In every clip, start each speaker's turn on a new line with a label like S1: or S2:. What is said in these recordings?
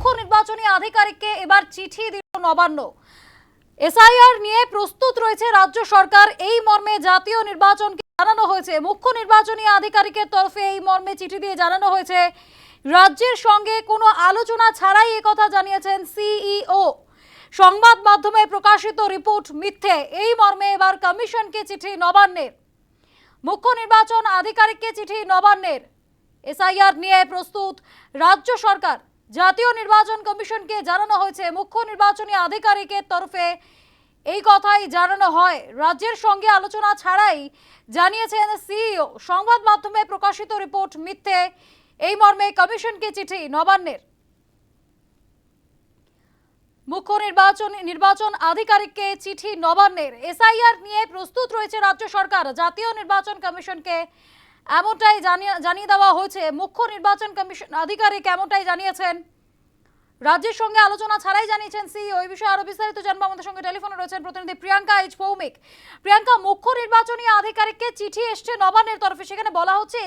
S1: মুখ্য নির্বাচনী আধিকারিককে এবার চিঠি দিল নবান্ন। এসআইআর নিয়ে প্রস্তুত রয়েছে রাজ্য সরকার। এই মর্মে জাতীয় নির্বাচনকে জানানো হয়েছে। মুখ্য নির্বাচনী আধিকারিকের তরফে এই মর্মে চিঠি দিয়ে জানানো হয়েছে, রাজ্যের সঙ্গে কোনো আলোচনা ছাড়াই কথা জানিয়েছেন সিইও। সংবাদ মাধ্যমে প্রকাশিত রিপোর্ট মিথ্যে। এই মর্মে এবার কমিশনকে চিঠি নবান্নের। মুখ্য নির্বাচন আধিকারিককে চিঠি নবান্নের। এসআইআর নিয়ে প্রস্তুত রাজ্য সরকার। জাতীয় নির্বাচন কমিশনকে জানানো হয়েছে। মুখ্য নির্বাচনী আধিকারিকের তরফে এই কথাই জানানো হয়। রাজ্যের সঙ্গে আলোচনা ছাড়াই জানিয়েছেন সিইও। সংবাদ মাধ্যমে প্রকাশিত রিপোর্ট মিথ্যে। এই মর্মে কমিশনকে চিঠি নবান্নের। মুখ্য নির্বাচন নির্বাচন আধিকারিককে চিঠি নবান্নের। এসআইআর নিয়ে প্রস্তুত রয়েছে রাজ্য সরকার। জাতীয় নির্বাচন কমিশনকে এমনটাই জানিয়ে দেওয়া হয়েছে। মুখ্য নির্বাচন কমিশন আধিকারিক এমনটাই জানিয়েছেন। রাজ্যের সঙ্গে আলোচনা ছাড়াই জানিয়েছেন সিইও এই বিষয়ে আরও বিস্তারিত জানব। আমাদের সঙ্গে টেলিফোনে রয়েছেন প্রতিনিধি প্রিয়াঙ্কা এইচ ভৌমিক। প্রিয়াঙ্কা, মুখ্য নির্বাচনী আধিকারিককে চিঠি এসছে নবান্নের তরফে। সেখানে বলা হচ্ছে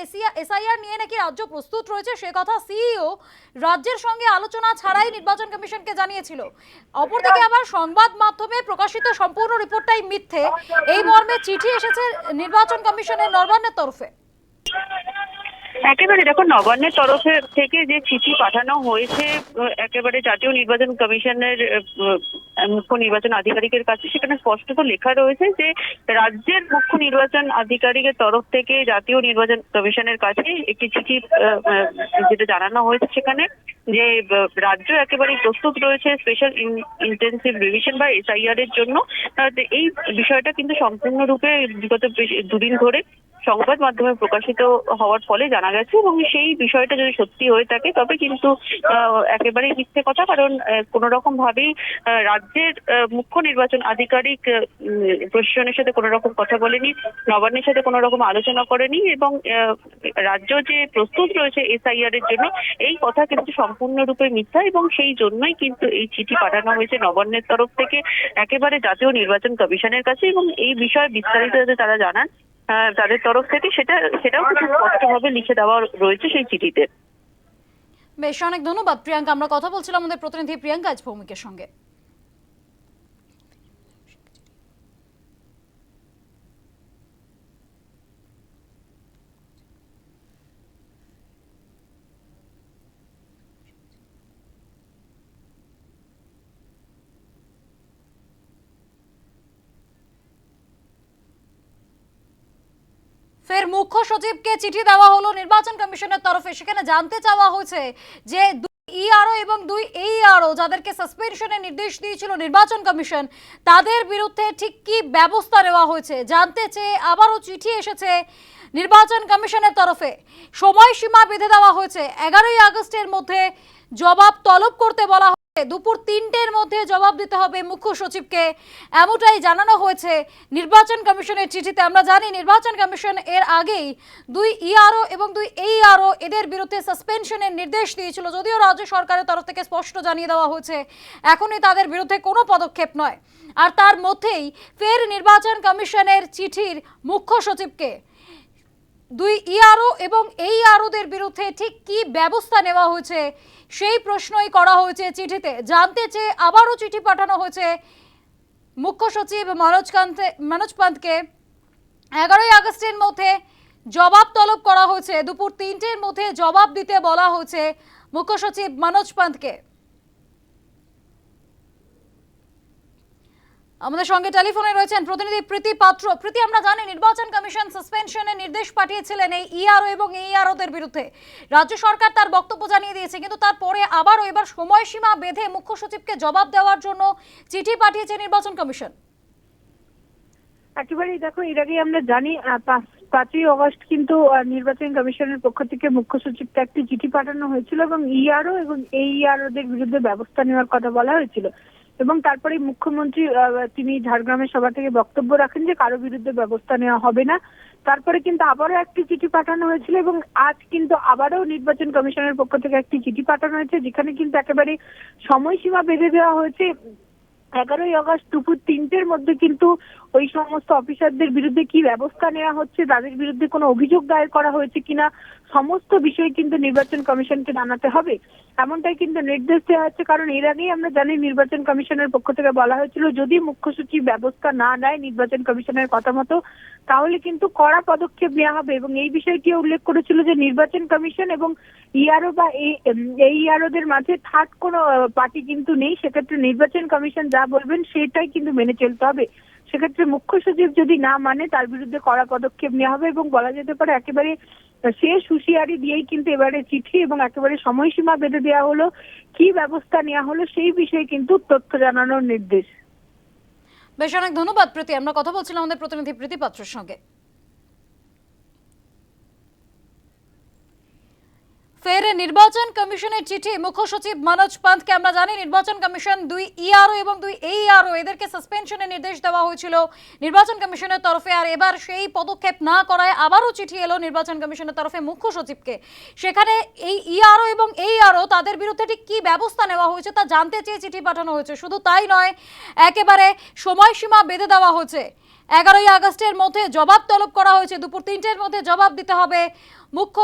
S1: এসআইআর নিয়ে নাকি রাজ্য প্রস্তুত রয়েছে। সে কথা সিইও রাজ্যের সঙ্গে আলোচনা ছাড়াই নির্বাচন কমিশনকে জানিয়েছিল। অপরদিকে আবার সংবাদ মাধ্যমে প্রকাশিত সম্পূর্ণ রিপোর্টটাই মিথ্যে। এই মর্মে চিঠি এসেছে নির্বাচন কমিশনের নবান্নের তরফে।
S2: একেবারে দেখো, নবান্নের তরফে থেকে যে চিঠি পাঠানো হয়েছে একেবারে জাতীয় নির্বাচন কমিশনের মুখ্য নির্বাচন আধিকারিকের কাছে, সেখানে স্পষ্টত লেখা রয়েছে যে রাজ্যের মুখ্য নির্বাচন আধিকারিকের তরফ থেকে জাতীয় নির্বাচন কমিশনের কাছে একটি চিঠি যেটা জানানো হয়েছে সেখানে যে রাজ্য একেবারেই প্রস্তুত রয়েছে স্পেশাল ইন্টেন্সিভ রিভিশন বা এসআইআর এর জন্য। এই বিষয়টা কিন্তু সম্পূর্ণরূপে বিগত দুদিন ধরে সংবাদ মাধ্যমে প্রকাশিত হওয়ার ফলে জানা গেছে এবং সেই বিষয়টা যদি সত্যি হয়ে থাকে, তবে কিন্তু একেবারেই মিথ্যে কথা। কারণ কোন রকম ভাবেই রাজ্যের মুখ্য নির্বাচন আধিকারিক প্রশাসনের সাথে কোনো রকম কথা বলেনি, নবান্নের সাথে কোনো রকম আলোচনা করেনি এবং রাজ্য যে প্রস্তুত রয়েছে এসআইআর এর জন্য, এই কথা কিন্তু সম্পূর্ণরূপে মিথ্যা এবং সেই জন্যই কিন্তু এই চিঠি পাঠানো হয়েছে নবান্নের তরফ থেকে একেবারে জাতীয় নির্বাচন কমিশনের কাছে এবং এই বিষয়ে বিস্তারিত যাতে তারা জানান তাদের তরফ থেকে সেটা, সেটাও খুব স্পষ্টভাবে লিখে দেওয়া রয়েছে সেই চিঠিতে।
S1: বেশ, অনেক ধন্যবাদ, প্রিয়াঙ্কা। আমরা কথা বলছিলাম আমাদের প্রতিনিধি প্রিয়াঙ্কা আজ ভৌমিকের সঙ্গে। ফের মুখ্য সচিবকে চিঠি দেওয়া হলো নির্বাচন কমিশনের তরফে। সেখানে জানতে চাওয়া হয়েছে যে ইআরও এবং দুই এইআরও যাদেরকে সাসপেনশনের নির্দেশ দিয়েছিল নির্বাচন কমিশন, তাদের বিরুদ্ধে ঠিক কি ব্যবস্থা নেওয়া হয়েছে জানতে চেয়ে আবারও চিঠি এসেছে নির্বাচন কমিশনের তরফে। সময়সীমা বেঁধে দেওয়া হয়েছে এগারোই আগস্টের মধ্যে জবাব তলব করতে বলা দুপুর তিনটের মধ্যে জবাব দিতে হবে মুখ্য সচিবকে। এমনটাই জানানো হয়েছে নির্বাচন কমিশনের চিঠিতে। আমরা জানি নির্বাচন কমিশন এর আগেই দুই ইআরও এবং দুই এইআরও এদের বিরুদ্ধে সাসপেনশনের নির্দেশ দিয়েছিল, যদিও রাজ্য সরকারের তরফ থেকে স্পষ্ট জানিয়ে দেওয়া হয়েছে, এখনই তাদের বিরুদ্ধে কোনো পদক্ষেপ নয়। আর তার মধ্যেই ফের নির্বাচন কমিশনের চিঠির মুখ্য সচিবকে। দুই ইআরও এবং এই আরওদের বিরুদ্ধে ঠিক কি ব্যবস্থা নেওয়া হয়েছে, সেই প্রশ্নই করা হয়েছে চিঠিতে। জানতে চেয়ে আবারও চিঠি পাঠানো হয়েছে মুখ্য সচিব মনোজ কান্তে, মনোজ পান্তকে। এগারোই আগস্টের মধ্যে জবাব তলব করা হয়েছে। দুপুর তিনটের মধ্যে জবাব দিতে বলা হয়েছে মুখ্য সচিব মনোজ পান্তকে। আমাদের সঙ্গে টেলিফোনে রয়েছেন প্রতিনিধি প্রীতি পাত্র। প্রীতি, আমরা জানি নির্বাচন কমিশন সাসপেনশনের নির্দেশ পাঠিয়েছিলেন এই ইআরও এবং এইআরওদের বিরুদ্ধে। রাজ্য সরকার তার বক্তব্য জানিয়ে দিয়েছে, কিন্তু তারপরে আবারও এবার সময়সীমা বেঁধে মুখ্য সচিবকে জবাব দেওয়ার জন্য চিঠি পাঠিয়েছে নির্বাচন কমিশন।
S3: একেবারেই দেখো, এর আগে আমরা জানি পাঁচই অগস্ট কিন্তু নির্বাচন কমিশনের পক্ষ থেকে মুখ্য সচিবকে একটি চিঠি পাঠানো হয়েছিল এবং ইআরও এবং এইআরও দের বিরুদ্ধে ব্যবস্থা নেওয়ার কথা বলা হয়েছিল। এবং তারপরে মুখ্যমন্ত্রী তিনি ঝাড়গ্রামের সভা থেকে বক্তব্য রাখেন যে কারও বিরুদ্ধে ব্যবস্থা নেওয়া হবে না। তারপরে কিন্তু আবারও একটি চিঠি পাঠানো হয়েছিল এবং আজ কিন্তু আবারও নির্বাচন কমিশনের পক্ষ থেকে একটি চিঠি পাঠানো হয়েছে, যেখানে কিন্তু একেবারে সময়সীমা বেঁধে দেওয়া হয়েছে। এগারোই আগস্ট দুপুর তিনটের মধ্যে কিন্তু ওই সমস্ত অফিসারদের বিরুদ্ধে কি ব্যবস্থা নেওয়া হচ্ছে? তাদের বিরুদ্ধে কোনো অভিযোগ দায়ের করা হয়েছে কিনা? সমস্ত বিষয় কিন্তু নির্বাচন কমিশনকে জানাতে হবে। এমনটাই কিন্তু নির্দেশ দেওয়া হচ্ছে, কারণ এর আগেই আমরা জানি নির্বাচন কমিশনের পক্ষ থেকে বলা হয়েছিল, যদি মুখ্য সচিব ব্যবস্থা না নেয় নির্বাচন কমিশনের কথা মতো, তাহলে কিন্তু কড়া পদক্ষেপ নেওয়া হবে। এবং এই বিষয়টি উল্লেখ করেছিল যে নির্বাচন কমিশন এবং ইআরও বা এই ইআরওদের মাঝে থার্ড কোনো পার্টি কিন্তু নেই। সেক্ষেত্রে নির্বাচন কমিশন যা বলবেন সেটাই কিন্তু মেনে চলতে হবে। সেক্ষেত্রে মুখ্য সচিব যদি না মানে তার বিরুদ্ধে কড়া পদক্ষেপ নেওয়া হবে এবং বলা যেতে পারে একেবারে শেষ হুঁশিয়ারি দিয়েই কিন্তু এবারে চিঠি এবং একেবারে সময়সীমা বেঁধে দেওয়া হলো। কি ব্যবস্থা নেওয়া হলো সেই বিষয়ে কিন্তু তথ্য জানানোর নির্দেশ।
S1: বেশ, অনেক ধন্যবাদ প্রীতি। আমরা কথা বলছিলাম আমাদের প্রতিনিধি প্রীতি পাত্রের সঙ্গে। ফের নির্বাচন কমিশনের চিঠি। মুখ্য সচিব মনোজ পান্তকে আমরা জানি, নির্বাচন কমিশন দুই ইআরও এবং দুই এই এইআরও এদেরকে সাসপেনশনের নির্দেশ দেওয়া হয়েছিল নির্বাচন কমিশনের তরফে। আর এবার সেই পদক্ষেপ না করায় আবারও চিঠি এলো নির্বাচন কমিশনের তরফে মুখ্য সচিবকে। সেখানে এই ইআরও এবং এইআরও তাদের বিরুদ্ধে ঠিক কী ব্যবস্থা নেওয়া হয়েছে তা জানতে চেয়ে চিঠি পাঠানো হয়েছে। শুধু তাই নয়, একেবারে সময়সীমা বেঁধে দেওয়া হয়েছে। এগারোই আগস্টের মধ্যে জবাব তলব করা হয়েছে। দুপুর তিনটের মধ্যে জবাব দিতে হবে মুখ্য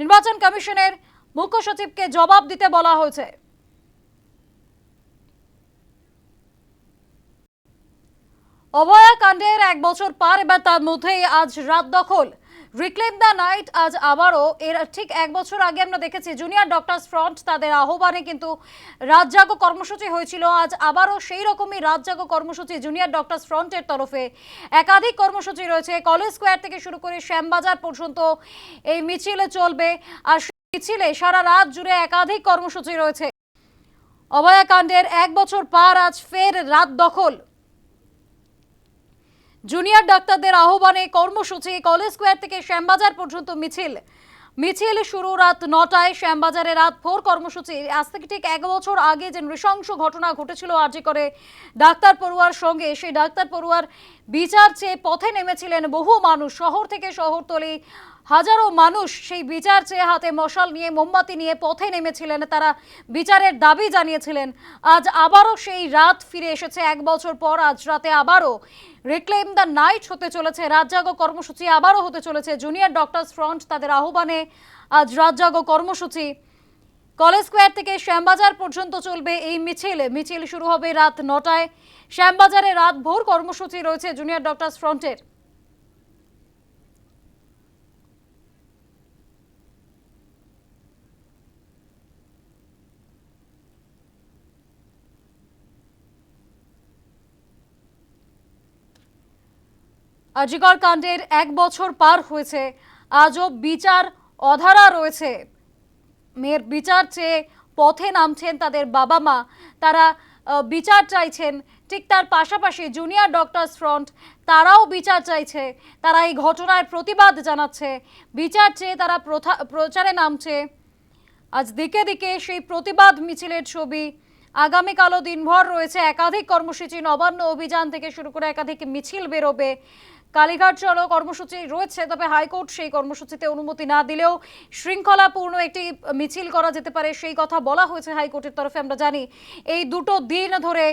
S1: নির্বাচন কমিশনের মুখ্য সচিবকে জবাব দিতে বলা হয়েছে। অভয়া কাণ্ডের এক বছর পার এবার তার মধ্যেই আজ রাত দখল। রিক্লেম দ্য নাইট আজ আবারও। এর ঠিক এক বছর আগে আমরা দেখেছি জুনিয়র ডক্টরস ফ্রন্ট তাদের আহ্বানে কিন্তু রাতজাগো কর্মসূচি হয়েছিল। আজ আবারও সেই রকমই রাতজাগো কর্মসূচি জুনিয়র ডক্টরস ফ্রন্টের তরফে। একাধিক কর্মসূচি রয়েছে। কলেজ স্কোয়ার থেকে শুরু করে শ্যামবাজার পর্যন্ত এই মিছিলে চলবে। আর মিছিলে সারা রাত জুড়ে একাধিক কর্মসূচি রয়েছে। অভয়াকাণ্ডের এক বছর পার আজ ফের রাত দখল। জুনিয়র ডাক্তারদের আহ্বানে কর্মসূচি, কলেজ স্কোয়ার থেকে শ্যামবাজার পর্যন্ত মিছিল। মিছিল শুরু রাত নটায়, শ্যামবাজারে রাত ভোর কর্মসূচি। আজ থেকে ঠিক এক বছর আগে যে নৃশংস ঘটনা ঘটেছিল আর আর্জি করে ডাক্তার পড়ুয়ার সঙ্গে, সেই ডাক্তার পড়ুয়ার বিচার চেয়ে পথে নেমেছিলেন বহু মানুষ। শহর থেকে শহরতলি হাজারো মানুষ সেই বিচার চেয়ে হাতে মশাল নিয়ে, মোমবাতি নিয়ে পথে নেমেছিলেন। তারা বিচারের দাবি জানিয়েছিলেন, আজ আবারও সেই রাত ফিরে এসেছে। এক বছর পর আজ রাতে আবারও রিক্লেম দ্য নাইট হতে চলেছে। রাতজাগো কর্মসূচি আবারও হতে চলেছে। জুনিয়র ডক্টরস ফ্রন্ট তাদের আহ্বানে আজ রাতজাগো কর্মসূচি। কলেজ স্কোয়ার থেকে শ্যামবাজার পর্যন্ত চলবে এই মিছিল। মিছিল শুরু হবে রাত নটায়। শ্যামবাজারে রাত ভোর কর্মসূচি রয়েছে জুনিয়র ডক্টরস ফ্রন্টের আজিকর কাণ্ডের এক বছর পার হয়েছে। আজও বিচার অধারা রয়েছে। মেয়ের বিচার চেয়ে পথে নামছেন তাদের বাবা মা তারা বিচার চাইছেন। ঠিক তার পাশাপাশি জুনিয়র ডক্টরস ফ্রন্ট, তারাও বিচার চাইছে। তারা এই ঘটনার প্রতিবাদ জানাচ্ছে। বিচার চেয়ে তারা প্রচারে নামছে। আজ দিকে দিকে সেই প্রতিবাদ মিছিলের ছবি। আগামীকালও দিনভর রয়েছে একাধিক কর্মসূচি। নবান্ন অভিযান থেকে শুরু করে একাধিক মিছিল বেরোবে। কালীঘাট চলো কর্মসূচি রয়েছে, তবে হাইকোর্ট সেই কর্মসূচিতে অনুমতি না দিলেও শৃঙ্খলাপূর্ণ একটি মিছিল করা যেতে পারে, সেই কথা বলা হয়েছে হাইকোর্টের তরফে। আমরা জানি এই দুটো দিন ধরে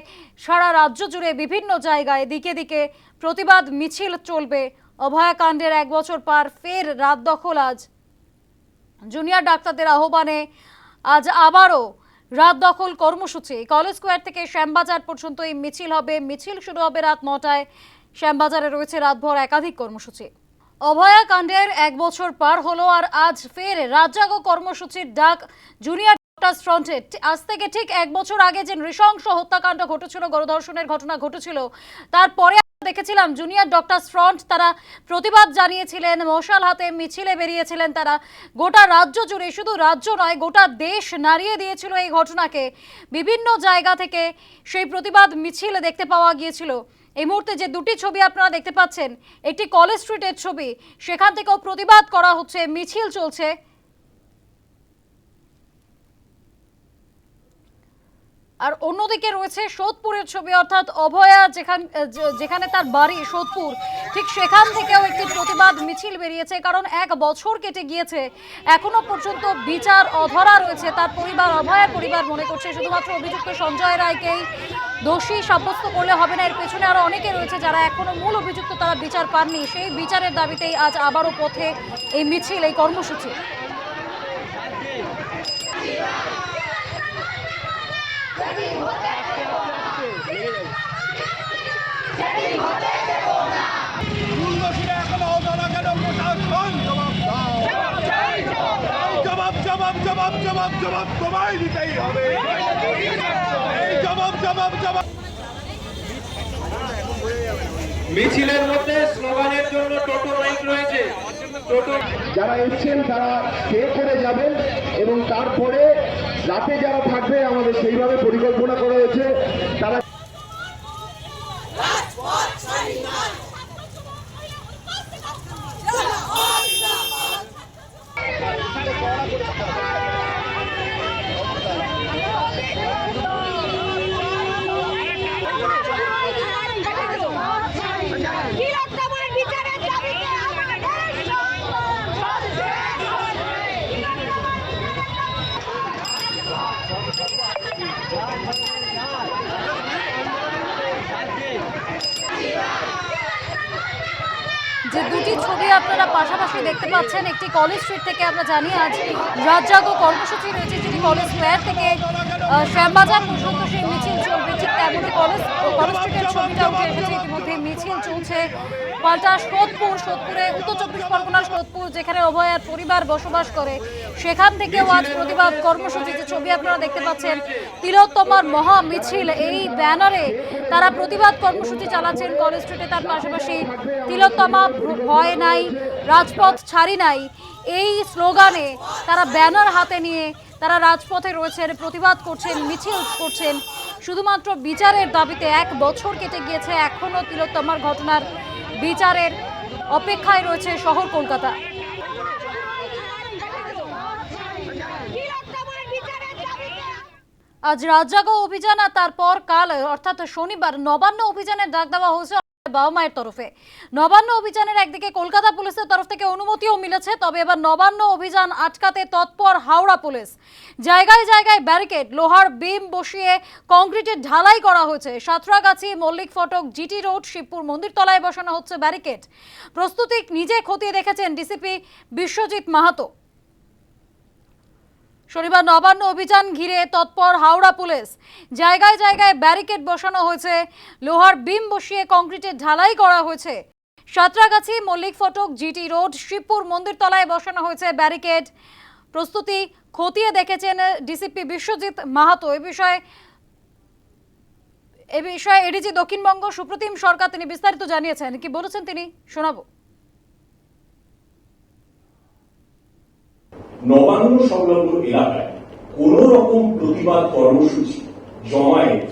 S1: সারা রাজ্য জুড়ে বিভিন্ন জায়গায় দিকে দিকে প্রতিবাদ মিছিল চলবে। অভয়াকাণ্ডের এক বছর পার, ফের রাত দখল আজ। জুনিয়র ডাক্তারদের আহ্বানে আজ আবারও রাত দখল কর্মসূচি। কলেজ স্কোয়ার থেকে শ্যামবাজার পর্যন্ত এই মিছিল হবে। মিছিল শুরু হবে রাত নটায়। শ্যামবাজারে রয়েছে রাতভর একাধিক কর্মসূচি। অভয়া কাণ্ডের এক বছর পার হলো আর আজ ফের রাজ্জাগো কর্মসূচির ডাক জুনিয়র ডক্টরস ফ্রন্টে। আজ থেকে ঠিক এক বছর আগে যে নৃশংস হত্যাকাণ্ড ঘটেছিল, গণধর্ষণের ঘটনা ঘটেছিল তারপরে দেখেছিলাম জুনিয়র ডক্টরস ফ্রন্ট তারা প্রতিবাদ জানিয়েছিলেন, মশাল হাতে মিছিলে বেরিয়েছিলেন তারা। গোটা রাজ্য জুড়ে, শুধু রাজ্য নয়, গোটা দেশ নাড়িয়ে দিয়েছিল এই ঘটনাকে। বিভিন্ন জায়গা থেকে সেই প্রতিবাদ মিছিল দেখতে পাওয়া গিয়েছিল। এই মুহূর্তে যে দুটি ছবি আপনারা দেখতে পাচ্ছেন, একটি কলেজ স্ট্রিটের ছবি, সেখান থেকেও প্রতিবাদ করা হচ্ছে, মিছিল চলছে। আর অন্যদিকে রয়েছে সোদপুরের ছবি, অর্থাৎ অভয়া, যেখান যেখানে তার বাড়ি সোদপুর। ঠিক সেখান থেকেও একটি প্রতিবাদ মিছিল বেরিয়েছে, কারণ এক বছর কেটে গিয়েছে। এখনও পর্যন্ত বিচার অধরা রয়েছে তার পরিবার অভয়ার পরিবার মনে করছে, শুধুমাত্র অভিযুক্ত সঞ্জয় রায়কেই দোষী সাব্যস্ত করলে হবে না। এর পেছনে আরও অনেকে রয়েছে যারা এখনও মূল অভিযুক্ত তারা বিচার পাননি। সেই বিচারের দাবিতেই আজ আবারও পথে এই মিছিল, এই কর্মসূচি
S4: খুলনাশিরা এখনও অজানা কেন প্রশাসন জবাব দাও এই জবাব জবাব জবাব জবাব তোমায় দিতেই হবে। এই জবাব জবাব জবাব।
S5: মিছিলের মধ্যে স্লোগানের জন্য টোটো মাইক রয়েছে। টোটো
S6: যারা এসছেন তারা স্টে করে যাবেন এবং তারপরে রাতে যারা থাকবে আমাদের সেইভাবে পরিকল্পনা করা হয়েছে। তারা
S7: বীরত্বময় বিচারের দাবিতে আমাদের
S1: যে দুটি ছবি আপনারা পাশাপাশি দেখতে একটি কলেজ স্ট্রিট থেকে আমরা জানি আজ রাজ্জাগো কর্মসূচি রয়েছে, যেটি কলেজ স্কোয়ার থেকে শ্যামবাজার পর্যন্ত সেই মিছিল চলবে, ঠিক তেমনই কলেজ কলেজ স্ট্রিটের ছবিটা উঠে এসেছে, ইতিমধ্যে মিছিল চলছে পাল্টা সোদপুর, সোদপুরে উত্তর চব্বিশ পরগনার সোদপুর, যেখানে অভয়ার পরিবার বসবাস করে। সেখান থেকেও আজ প্রতিবাদ কর্মসূচি, যে ছবি আপনারা দেখতে পাচ্ছেন, তিলোত্তমার মহা মিছিল। এই ব্যানারে তারা প্রতিবাদ কর্মসূচি চালাচ্ছেন কলেজ স্ট্রিটে, তার পাশাপাশি তিলোত্তমা ভয় নাই, রাজপথ ছাড়ি নাই। এই স্লোগানে তারা ব্যানার হাতে নিয়ে তারা রাজপথে রয়েছেন, প্রতিবাদ করছেন, মিছিল করছেন। শুধুমাত্র বিচারের দাবিতে এক বছর কেটে গিয়েছে এখনও তিলোত্তমার ঘটনার। বিচারের অপেক্ষায় রয়েছে শহর কলকাতা। আজ রাজ্জাগো অভিযান আর তারপর কাল, অর্থাৎ শনিবার নবান্ন অভিযানের ডাক দেওয়া হয়েছে। বাবা তরফে। নবান্ন অভিযানের একদিকে কলকাতা পুলিশের তরফ থেকে অনুমতিও মিলেছে, তবে এবার নবান্ন অভিযান আটকাতে তৎপর হাওড়া পুলিশ। জায়গায় জায়গায় ব্যারিকেড, লোহার বিম বসিয়ে কংক্রিটের ঢালাই করা হয়েছে। সাঁতরাগাছি, মল্লিক ফটক, জিটি রোড, শিবপুর মন্দিরতলায় বসানো হচ্ছে ব্যারিকেড। প্রস্তুতি নিজে খতিয়ে দেখেছেন ডিসিপি বিশ্বজিৎ মাহাতো। শনিবার নবান্ন অভিযান ঘিরে তৎপর হাওড়া পুলিশ। জায়গায় জায়গায় ব্যারিকেড বসানো হয়েছে। লোহার বিম বসিয়ে কংক্রিটের ঢালাই করা হয়েছে। সাঁতরাগাছি মল্লিক ফটক, জিটি রোড, শিবপুর মন্দির তলায় বসানো হয়েছে ব্যারিকেড। প্রস্তুতি খতিয়ে দেখেছেন ডিসিপি বিশ্বজিৎ মাহাতো। এ বিষয়ে এ বিষয়ে এডিজি দক্ষিণবঙ্গ সুপ্রতিম সরকার তিনি বিস্তারিত জানিয়েছেন। কি বলেছেন তিনি? শোনাবো।
S8: নবান্ন সংলগ্ন এলাকায় কোন রকম প্রতিবাদ কর্মসূচি, জমায়েত,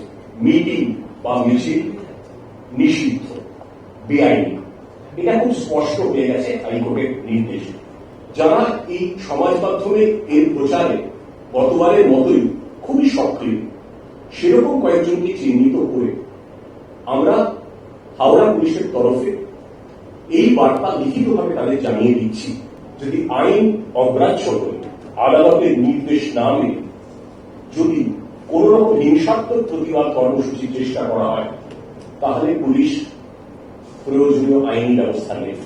S8: মিটিং বা মিছিল নিষিদ্ধ, বেআইনি। এটা খুব স্পষ্ট হয়ে গেছে হাইকোর্টের নির্দেশে। যারা এই সমাজ মাধ্যমে এর প্রচারে গতবারের মতোই খুবই সক্রিয়, সেরকম কয়েকজনকে চিহ্নিত করে আমরা হাওড়া পুলিশের তরফে এই বার্তা লিখিতভাবে তাদের জানিয়ে দিচ্ছি। যদি আইন অগ্রাহ্য করে, আদালতের নির্দেশ না মেনে যদি কোন রকম হিংসাত্মক প্রতিবাদ কর্মসূচির চেষ্টা করা হয়, তাহলে পুলিশ প্রয়োজনীয় আইনি ব্যবস্থা নেবে।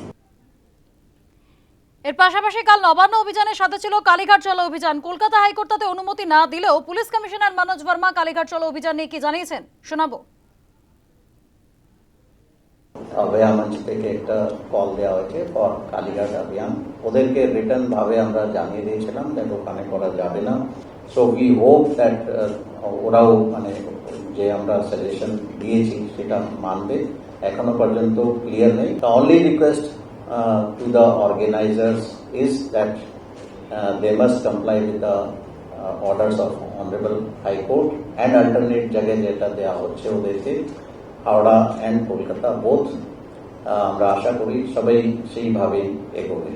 S1: এর পাশাপাশি কাল নবান্ন অভিযানের সাথে ছিল কালীঘাট চলো অভিযান। কলকাতা হাইকোর্ট তাতে অনুমতি না দিলেও পুলিশ কমিশনার মনোজ বর্মা কালীঘাট চলো অভিযান নিয়ে কি জানিয়েছেন? শোনাবো।
S9: অভয়া মঞ্চ থেকে একটা কল দেওয়া হয়েছে ফর কালীঘাট অভিযান ওদেরকে রিটার্ন ভাবে আমরা জানিয়ে দিয়েছিলাম দ্যাট ওখানে করা যাবে না সো উই হোপ দ্যাট ওরাও মানে যে আমরা সাজেশন দিয়েছি সেটা মানবে এখনও পর্যন্ত ক্লিয়ার নেই the only request to the organisers is that they must comply with the orders of honourable high court and alternate জায়গায় যেটা দেওয়া হচ্ছে ওদেরকে হাওড়া অ্যান্ড কলকাতা বোথ আমরা আশা করি সবাই সেইভাবেই এগোবে